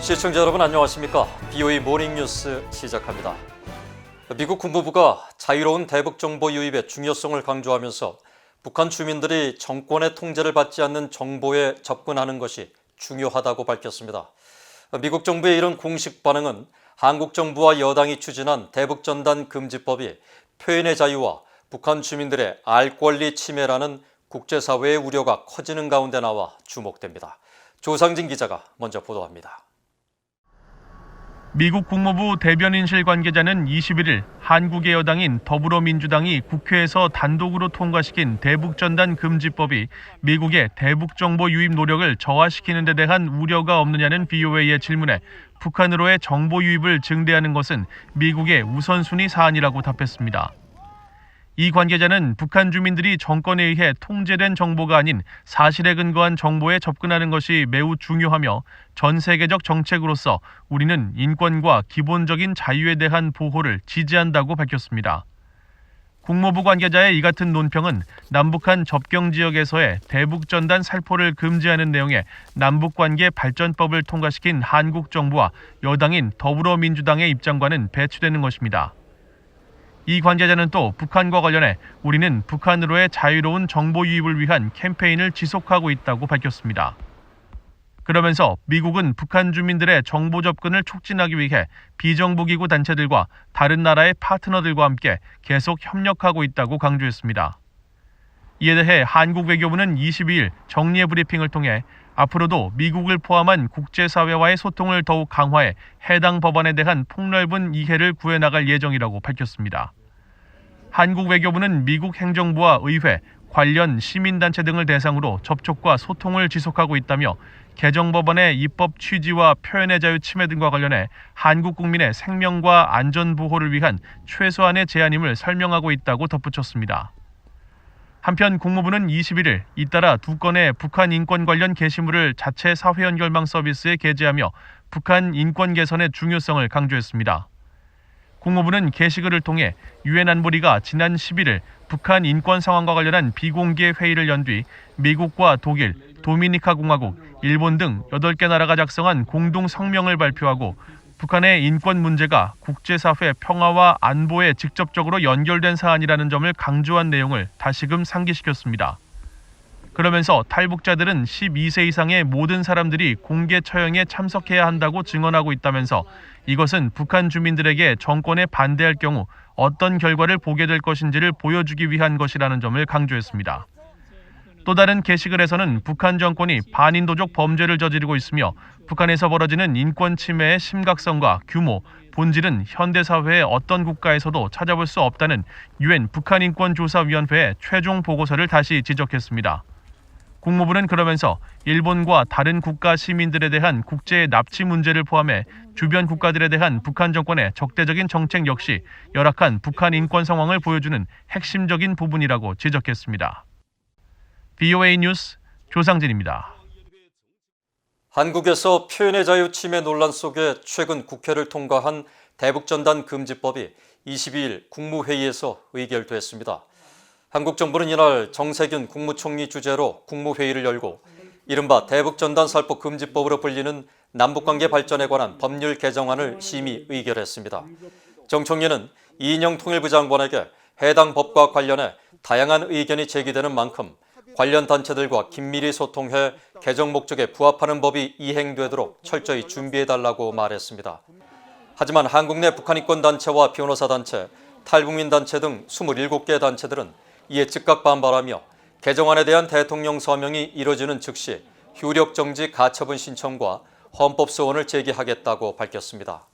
시청자 여러분 안녕하십니까? BOE 모닝뉴스 시작합니다. 미국 국무부가 자유로운 대북 정보 유입의 중요성을 강조하면서 북한 주민들이 정권의 통제를 받지 않는 정보에 접근하는 것이 중요하다고 밝혔습니다. 미국 정부의 이런 공식 반응은 한국 정부와 여당이 추진한 대북 전단 금지법이 표현의 자유와 북한 주민들의 알 권리 침해라는 국제사회의 우려가 커지는 가운데 나와 주목됩니다. 조상진 기자가 먼저 보도합니다. 미국 국무부 대변인실 관계자는 21일 한국의 여당인 더불어민주당이 국회에서 단독으로 통과시킨 대북전단 금지법이 미국의 대북 정보 유입 노력을 저하시키는 데 대한 우려가 없느냐는 BOA의 질문에 북한으로의 정보 유입을 증대하는 것은 미국의 우선순위 사안이라고 답했습니다. 이 관계자는 북한 주민들이 정권에 의해 통제된 정보가 아닌 사실에 근거한 정보에 접근하는 것이 매우 중요하며 전 세계적 정책으로서 우리는 인권과 기본적인 자유에 대한 보호를 지지한다고 밝혔습니다. 국무부 관계자의 이 같은 논평은 남북한 접경 지역에서의 대북 전단 살포를 금지하는 내용의 남북 관계 발전법을 통과시킨 한국 정부와 여당인 더불어민주당의 입장과는 배치되는 것입니다. 이 관계자는 또 북한과 관련해 우리는 북한으로의 자유로운 정보 유입을 위한 캠페인을 지속하고 있다고 밝혔습니다. 그러면서 미국은 북한 주민들의 정보 접근을 촉진하기 위해 비정부기구 단체들과 다른 나라의 파트너들과 함께 계속 협력하고 있다고 강조했습니다. 이에 대해 한국 외교부는 22일 정례 브리핑을 통해 앞으로도 미국을 포함한 국제사회와의 소통을 더욱 강화해 해당 법안에 대한 폭넓은 이해를 구해나갈 예정이라고 밝혔습니다. 한국 외교부는 미국 행정부와 의회, 관련 시민단체 등을 대상으로 접촉과 소통을 지속하고 있다며 개정 법안의 입법 취지와 표현의 자유 침해 등과 관련해 한국 국민의 생명과 안전 보호를 위한 최소한의 제한임을 설명하고 있다고 덧붙였습니다. 한편 국무부는 21일 잇따라 두 건의 북한 인권 관련 게시물을 자체 사회 연결망 서비스에 게재하며 북한 인권 개선의 중요성을 강조했습니다. 국무부는 게시글을 통해 유엔 안보리가 지난 11일 북한 인권 상황과 관련한 비공개 회의를 연 뒤 미국과 독일, 도미니카 공화국, 일본 등 8개 나라가 작성한 공동 성명을 발표하고 북한의 인권 문제가 국제사회 평화와 안보에 직접적으로 연결된 사안이라는 점을 강조한 내용을 다시금 상기시켰습니다. 그러면서 탈북자들은 12세 이상의 모든 사람들이 공개 처형에 참석해야 한다고 증언하고 있다면서 이것은 북한 주민들에게 정권에 반대할 경우 어떤 결과를 보게 될 것인지를 보여주기 위한 것이라는 점을 강조했습니다. 또 다른 게시글에서는 북한 정권이 반인도적 범죄를 저지르고 있으며 북한에서 벌어지는 인권 침해의 심각성과 규모, 본질은 현대 사회의 어떤 국가에서도 찾아볼 수 없다는 유엔 북한 인권 조사 위원회의 최종 보고서를 다시 지적했습니다. 국무부는 그러면서 일본과 다른 국가 시민들에 대한 국제 납치 문제를 포함해 주변 국가들에 대한 북한 정권의 적대적인 정책 역시 열악한 북한 인권 상황을 보여주는 핵심적인 부분이라고 지적했습니다. BOA 뉴스 조상진입니다. 한국에서 표현의 자유 침해 논란 속에 최근 국회를 통과한 대북전단 금지법이 22일 국무회의에서 의결됐습니다. 한국 정부는 이날 정세균 국무총리 주재로 국무회의를 열고 이른바 대북전단 살포 금지법으로 불리는 남북관계 발전에 관한 법률 개정안을 심의 의결했습니다. 정 총리는 이인영 통일부 장관에게 해당 법과 관련해 다양한 의견이 제기되는 만큼 관련 단체들과 긴밀히 소통해 개정 목적에 부합하는 법이 이행되도록 철저히 준비해달라고 말했습니다. 하지만 한국 내 북한 인권 단체와 변호사 단체, 탈북민 단체 등 27개 단체들은 이에 즉각 반발하며 개정안에 대한 대통령 서명이 이뤄지는 즉시 효력 정지 가처분 신청과 헌법 소원을 제기하겠다고 밝혔습니다.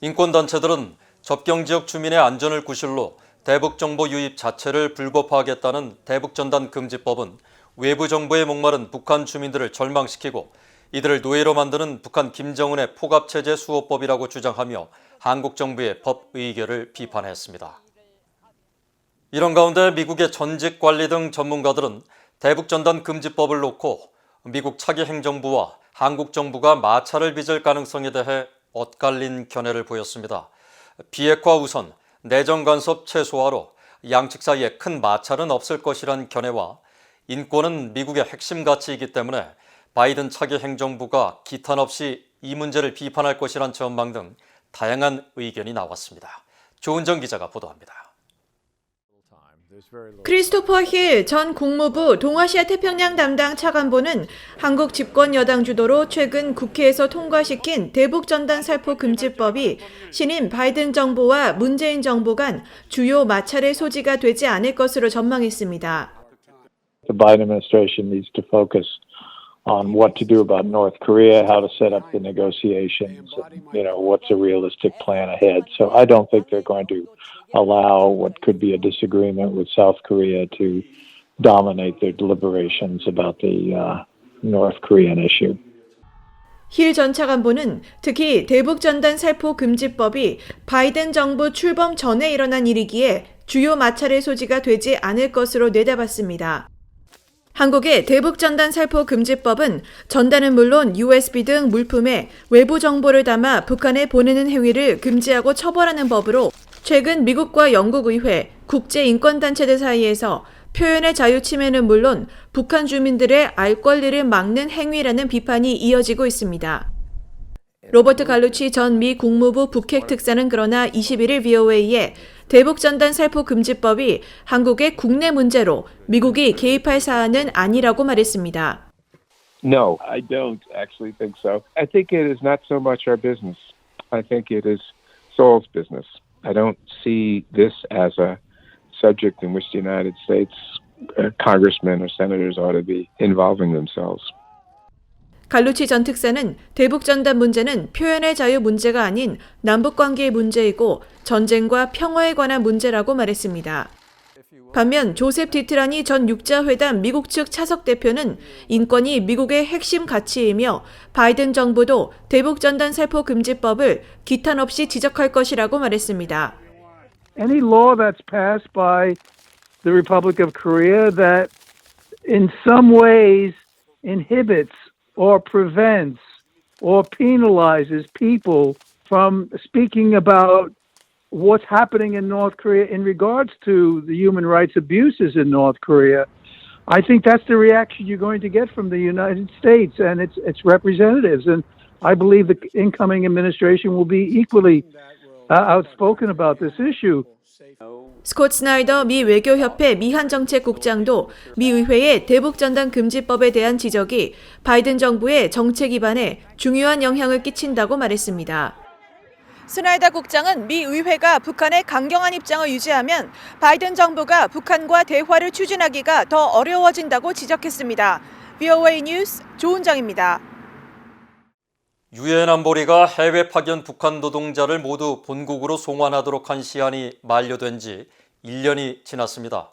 인권 단체들은 접경 지역 주민의 안전을 구실로 대북 정보 유입 자체를 불법화하겠다는 대북 전단 금지법은 외부 정보에 목마른 북한 주민들을 절망시키고 이들을 노예로 만드는 북한 김정은의 포갑 체제 수호법이라고 주장하며 한국 정부의 법 의결을 비판했습니다. 이런 가운데 미국의 전직 관리 등 전문가들은 대북 전단 금지법을 놓고 미국 차기 행정부와 한국 정부가 마찰을 빚을 가능성에 대해 엇갈린 견해를 보였습니다. 비핵화 우선, 내정 간섭 최소화로 양측 사이에 큰 마찰은 없을 것이란 견해와 인권은 미국의 핵심 가치이기 때문에 바이든 차기 행정부가 기탄 없이 이 문제를 비판할 것이란 전망 등 다양한 의견이 나왔습니다. 조은정 기자가 보도합니다. 크리스토퍼 힐 전 국무부 동아시아 태평양 담당 차관보는 한국 집권 여당 주도로 최근 국회에서 통과시킨 대북 전단 살포 금지법이 신임 바이든 정부와 문재인 정부 간 주요 마찰의 소지가 되지 않을 것으로 전망했습니다. the Biden administration needs to focus on what to do about North Korea, how to set up the negotiations, and, you know, what's a realistic plan ahead. So I don't think they're going to allow what could be a disagreement with South Korea to dominate their deliberations about the uh, North Korean issue. 힐 전 차관보는 특히 대북 전단 살포 금지법이 바이든 정부 출범 전에 일어난 일이기에 주요 마찰의 소지가 되지 않을 것으로 내다봤습니다. 한국의 대북 전단 살포 금지법은 전단은 물론 USB 등 물품에 외부 정보를 담아 북한에 보내는 행위를 금지하고 처벌하는 법으로 최근 미국과 영국 의회, 국제 인권 단체들 사이에서 표현의 자유 침해는 물론 북한 주민들의 알 권리를 막는 행위라는 비판이 이어지고 있습니다. 로버트 갈루치 전 미 국무부 북핵 특사는 그러나 21일 VOA에 대북 전단 살포 금지법이 한국의 국내 문제로 미국이 개입할 사안은 아니라고 말했습니다. No, I don't actually think so. I think it is not so much our business. I think it is Seoul's business. I don't see this as a subject in which the United States uh, congressmen or senators ought to be involving themselves. 갈루치 전 특사는 대북 전단 문제는 표현의 자유 문제가 아닌 남북 관계의 문제이고 전쟁과 평화에 관한 문제라고 말했습니다. 반면 조셉 디트라니 전 육자회담 미국 측 차석 대표는 인권이 미국의 핵심 가치이며 바이든 정부도 대북 전단 살포 금지법을 기탄 없이 지적할 것이라고 말했습니다. any law that's passed by the Republic of Korea that in some ways inhibits or prevents or penalizes people from speaking about what's happening in North Korea in regards to the human rights abuses in North Korea. I think that's the reaction you're going to get from the United States and its its representatives, and I believe the incoming administration will be equally uh, outspoken about this issue. 스콧 스나이더 미 외교협회 미한정책국장도 미 의회의 대북 전단 금지법에 대한 지적이 바이든 정부의 정책 기반에 중요한 영향을 끼친다고 말했습니다. 스나이더 국장은 미 의회가 북한의 강경한 입장을 유지하면 바이든 정부가 북한과 대화를 추진하기가 더 어려워진다고 지적했습니다. VOA 뉴스 조은정입니다. 유엔 안보리가 해외 파견 북한 노동자를 모두 본국으로 송환하도록 한 시한이 만료된 지 1년이 지났습니다.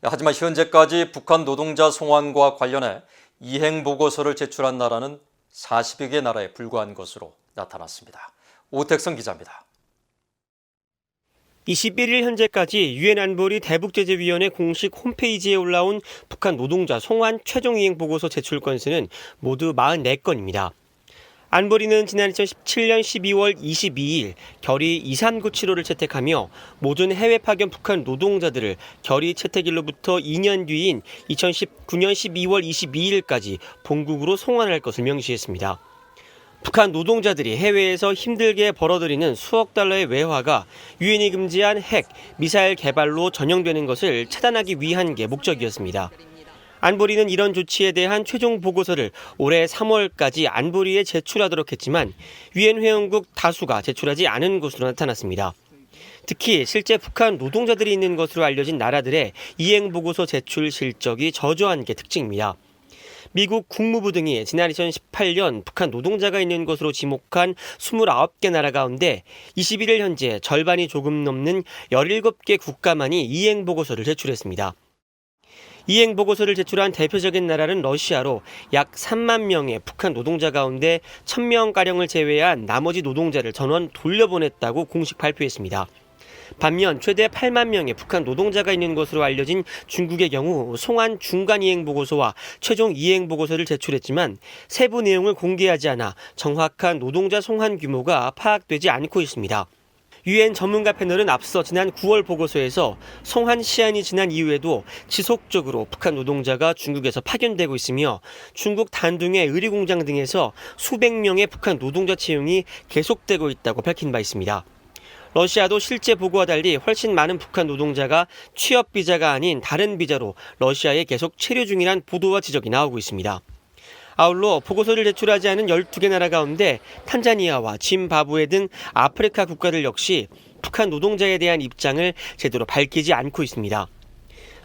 하지만 현재까지 북한 노동자 송환과 관련해 이행 보고서를 제출한 나라는 40여 개 나라에 불과한 것으로 나타났습니다. 오택성 기자입니다. 21일 현재까지 유엔 안보리 대북제재위원회 공식 홈페이지에 올라온 북한 노동자 송환 최종 이행 보고서 제출 건수는 모두 44건입니다. 안보리는 지난 2017년 12월 22일 결의 2397호를 채택하며 모든 해외 파견 북한 노동자들을 결의 채택일로부터 2년 뒤인 2019년 12월 22일까지 본국으로 송환할 것을 명시했습니다. 북한 노동자들이 해외에서 힘들게 벌어들이는 수억 달러의 외화가 유엔이 금지한 핵, 미사일 개발로 전용되는 것을 차단하기 위한 게 목적이었습니다. 안보리는 이런 조치에 대한 최종 보고서를 올해 3월까지 안보리에 제출하도록 했지만 유엔 회원국 다수가 제출하지 않은 것으로 나타났습니다. 특히 실제 북한 노동자들이 있는 것으로 알려진 나라들의 이행 보고서 제출 실적이 저조한 게 특징입니다. 미국 국무부 등이 지난 2018년 북한 노동자가 있는 것으로 지목한 29개 나라 가운데 21일 현재 절반이 조금 넘는 17개 국가만이 이행 보고서를 제출했습니다. 이행 보고서를 제출한 대표적인 나라는 러시아로 약 3만 명의 북한 노동자 가운데 1000명 가량을 제외한 나머지 노동자를 전원 돌려보냈다고 공식 발표했습니다. 반면 최대 8만 명의 북한 노동자가 있는 것으로 알려진 중국의 경우 송환 중간 이행 보고서와 최종 이행 보고서를 제출했지만 세부 내용을 공개하지 않아 정확한 노동자 송환 규모가 파악되지 않고 있습니다. 유엔 전문가 패널은 앞서 지난 9월 보고서에서 송한 시한이 지난 이후에도 지속적으로 북한 노동자가 중국에서 파견되고 있으며 중국 단둥의 의리공장 등에서 수백 명의 북한 노동자 채용이 계속되고 있다고 밝힌 바 있습니다. 러시아도 실제 보고와 달리 훨씬 많은 북한 노동자가 취업 비자가 아닌 다른 비자로 러시아에 계속 체류 중이란 보도와 지적이 나오고 있습니다. 아울러 보고서를 제출하지 않은 12개 나라 가운데 탄자니아와 짐바브웨 등 아프리카 국가들 역시 북한 노동자에 대한 입장을 제대로 밝히지 않고 있습니다.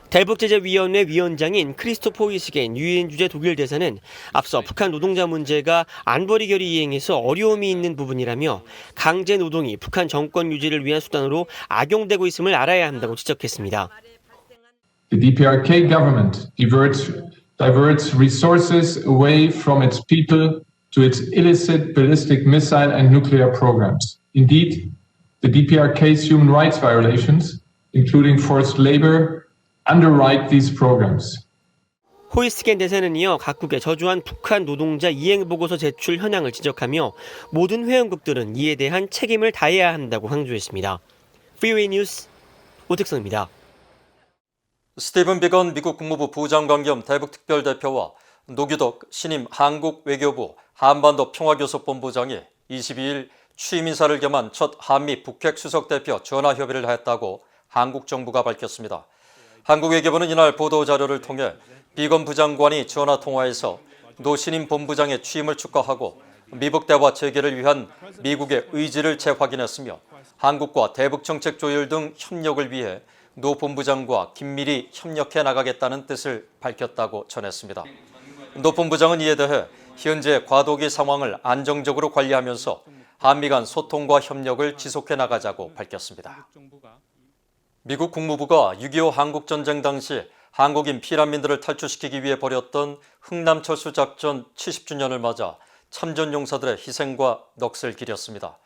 대북제재위원회 위원장인 크리스토퍼 위스겐 유엔 주재 독일 대사는 앞서 북한 노동자 문제가 안보리 결의 이행에서 어려움이 있는 부분이라며 강제 노동이 북한 정권 유지를 위한 수단으로 악용되고 있음을 알아야 한다고 지적했습니다. The DPRK government diverts, diverts resources away from its people to its illicit ballistic missile and nuclear programs. Indeed, the DPRK's human rights violations, including forced labor, underwrite these programs. 호이스겐 대사는 이어 각국의 저주한 북한 노동자 이행 보고서 제출 현황을 지적하며 모든 회원국들은 이에 대한 책임을 다해야 한다고 강조했습니다. 프리웨이 뉴스 오택성입니다. 스티븐 비건 미국 국무부 부장관 겸 대북특별대표와 노규덕 신임 한국 외교부 한반도 평화교섭본부장이 22일 취임 인사를 겸한 첫 한미 북핵 수석대표 전화 협의를 했다고 한국 정부가 밝혔습니다. 한국 외교부는 이날 보도 자료를 통해 비건 부장관이 전화 통화에서 노 신임 본부장의 취임을 축하하고 미북 대화 재개를 위한 미국의 의지를 재확인했으며 한국과 대북 정책 조율 등 협력을 위해 노 본부장과 긴밀히 협력해 나가겠다는 뜻을 밝혔다고 전했습니다. 노 본부장은 이에 대해 현재 과도기 상황을 안정적으로 관리하면서 한미 간 소통과 협력을 지속해 나가자고 밝혔습니다. 미국 국무부가 6.25 한국전쟁 당시 한국인 피난민들을 탈출시키기 위해 벌였던 흥남 철수 작전 70주년을 맞아 참전 용사들의 희생과 넋을 기렸습니다.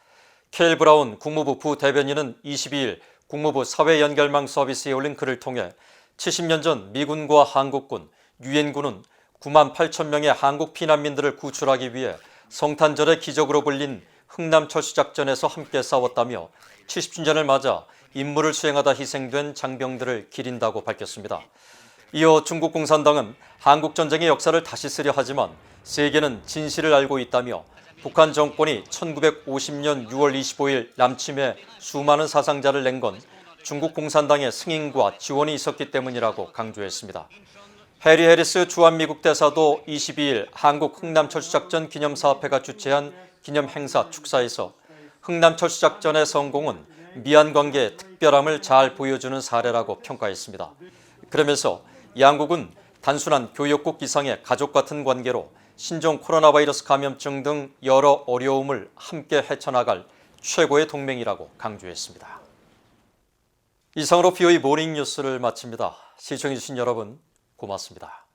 케일 브라운 국무부 부대변인은 22일 국무부 사회연결망 서비스에 올린 글을 통해 70년 전 미군과 한국군, 유엔군은 9만 8천 명의 한국 피난민들을 구출하기 위해 성탄절의 기적으로 불린 흥남 철수작전에서 함께 싸웠다며 70주년을 맞아 임무를 수행하다 희생된 장병들을 기린다고 밝혔습니다. 이어 중국 공산당은 한국 전쟁의 역사를 다시 쓰려 하지만 세계는 진실을 알고 있다며 북한 정권이 1950년 6월 25일 남침에 수많은 사상자를 낸 건 중국 공산당의 승인과 지원이 있었기 때문이라고 강조했습니다. 해리 해리스 주한미국 대사도 22일 한국 흥남 철수작전 기념사업회가 주최한 기념행사 축사에서 흥남 철수작전의 성공은 미안 관계의 특별함을 잘 보여주는 사례라고 평가했습니다. 그러면서 양국은 단순한 교역국 이상의 가족 같은 관계로 신종 코로나 바이러스 감염증 등 여러 어려움을 함께 헤쳐나갈 최고의 동맹이라고 강조했습니다. 이상으로 BOE 모닝 뉴스를 마칩니다. 시청해주신 여러분 고맙습니다.